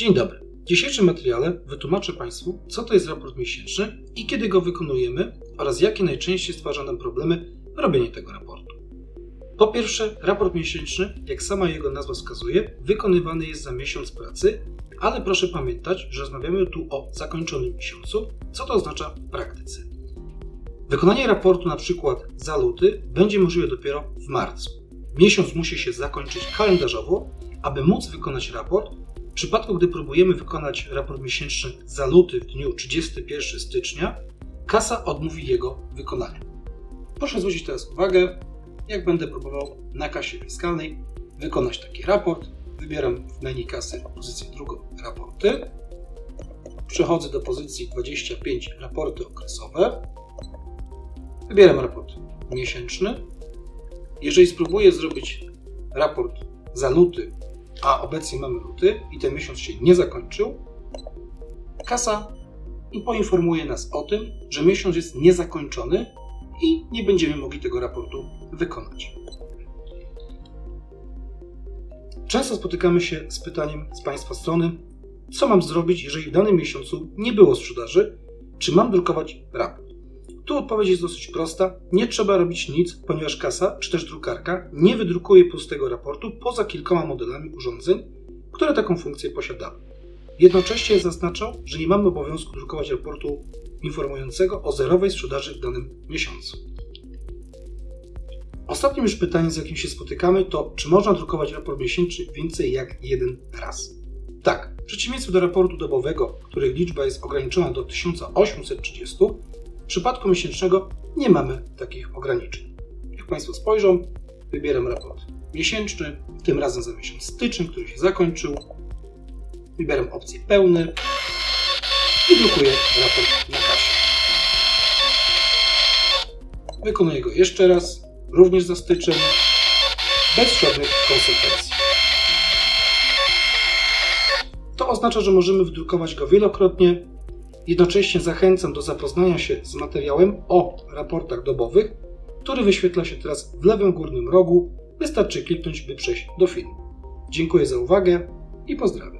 Dzień dobry. W dzisiejszym materiale wytłumaczę Państwu, co to jest raport miesięczny i kiedy go wykonujemy oraz jakie najczęściej stwarza nam problemy w robieniu tego raportu. Po pierwsze, raport miesięczny, jak sama jego nazwa wskazuje, wykonywany jest za miesiąc pracy, ale proszę pamiętać, że rozmawiamy tu o zakończonym miesiącu, co to oznacza w praktyce. Wykonanie raportu na przykład za luty będzie możliwe dopiero w marcu. Miesiąc musi się zakończyć kalendarzowo, aby móc wykonać raport. Przypadku, gdy próbujemy wykonać raport miesięczny za luty w dniu 31 stycznia, kasa odmówi jego wykonania. Proszę zwrócić teraz uwagę, jak będę próbował na kasie fiskalnej wykonać taki raport. Wybieram w menu kasy pozycję drugą raporty. Przechodzę do pozycji 25 raporty okresowe. Wybieram raport miesięczny. Jeżeli spróbuję zrobić raport za luty, a obecnie mamy luty i ten miesiąc się nie zakończył, kasa poinformuje nas o tym, że miesiąc jest niezakończony i nie będziemy mogli tego raportu wykonać. Często spotykamy się z pytaniem z Państwa strony, co mam zrobić, jeżeli w danym miesiącu nie było sprzedaży, czy mam drukować raport? Tu odpowiedź jest dosyć prosta. Nie trzeba robić nic, ponieważ kasa czy też drukarka nie wydrukuje pustego raportu poza kilkoma modelami urządzeń, które taką funkcję posiadały. Jednocześnie zaznaczał, że nie mamy obowiązku drukować raportu informującego o zerowej sprzedaży w danym miesiącu. Ostatnim już pytaniem, z jakim się spotykamy, to czy można drukować raport miesięczny więcej jak jeden raz? Tak, w przeciwieństwie do raportu dobowego, której liczba jest ograniczona do 1830, w przypadku miesięcznego nie mamy takich ograniczeń. Jak Państwo spojrzą, wybieram raport miesięczny, tym razem za miesiąc styczeń, który się zakończył. Wybieram opcję pełny i drukuję raport na kasie. Wykonuję go jeszcze raz, również za styczeń, bez żadnych konsekwencji. To oznacza, że możemy wydrukować go wielokrotnie. Jednocześnie zachęcam do zapoznania się z materiałem o raportach dobowych, który wyświetla się teraz w lewym górnym rogu. Wystarczy kliknąć, by przejść do filmu. Dziękuję za uwagę i pozdrawiam.